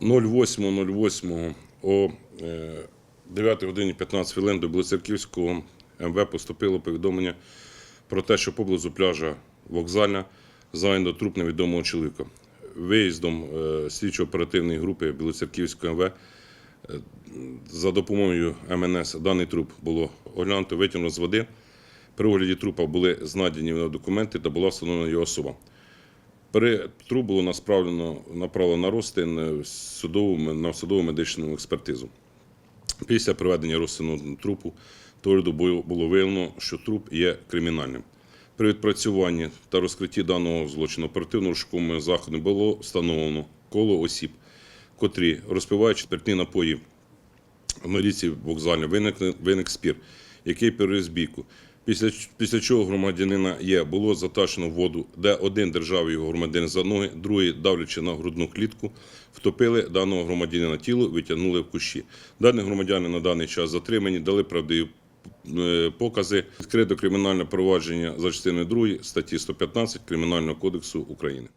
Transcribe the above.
08.08 о е, 9 годині 15 хвилин до Білоцерківського МВ поступило повідомлення про те, що поблизу пляжа вокзальна знайдено труп невідомого чоловіка. Виїздом е, слідчо-оперативної групи Білоцерківського МВ за допомогою МНС даний труп було оглянуто, витягнуто з води. При огляді трупа були знайдені документи та була встановлена його особа. При було насправлено направлено на розтин судову, на судову медичну експертизу. Після проведення розтину трупу Торіду було виявлено, що труп є кримінальним. При відпрацюванні та розкритті даного злочину оперативно-розшуковими заходами було встановлено коло осіб, котрі, розпиваючи спиртні напої на річці вокзальній, виник, виник спір, який переріз бійку. Після, після чого громадянина Є було заташено воду, де один держав його громадянин за ноги, другий, давлячи на грудну клітку, втопили даного громадянина тіло, витягнули в кущі. Дані громадяни на даний час затримані, дали правдиві е, покази. Відкрито кримінальне провадження за частиною 2 статті 115 Кримінального кодексу України.